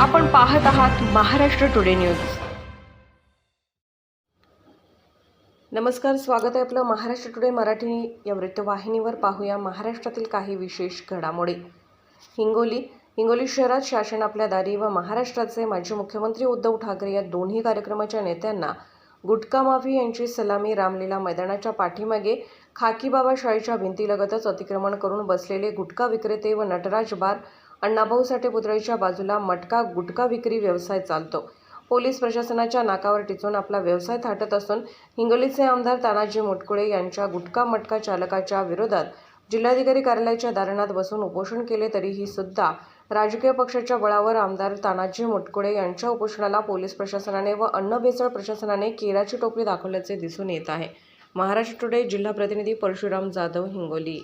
आपण पाहत आहात महाराष्ट्र टुडे न्यूज. नमस्कार स्वागत आहे आपलं महाराष्ट्र टुडे मराठी या वृत्तवाहिनीवर. पाहूया महाराष्ट्रातील काही विशेष घडामोडी. हिंगोली हिंगोली शहरात शासन आपल्या दारी व महाराष्ट्राचे माजी मुख्यमंत्री उद्धव ठाकरे या दोन्ही कार्यक्रमाच्या नेत्यांना गुटखा माफी यांची सलामी रामलीला मैदानाच्या पाठीमागे खाकीबाबा शाळेच्या भिंतीलगतच अतिक्रमण करून बसलेले गुटखा विक्रेते व नटराज बार अण्णाभाऊ साठे पुतळीच्या बाजूला मटका गुटखा विक्री व्यवसाय चालतो. पोलीस प्रशासनाच्या नाकावर टिचून आपला व्यवसाय थाटत असून हिंगोलीचे आमदार तानाजी मोटकुळे यांच्या गुटखा मटका चालकाच्या विरोधात जिल्हाधिकारी कार्यालयाच्या दालनात बसून उपोषण केले तरीही सुद्धा राजकीय पक्षाच्या बळावर आमदार तानाजी मुटकुळे यांच्या उपोषणाला पोलीस प्रशासनाने व अन्न भेसळ प्रशासनाने केराची टोपली दाखवल्याचे दिसून येत आहे. महाराष्ट्र टुडे जिल्हा प्रतिनिधी परशुराम जाधव हिंगोली.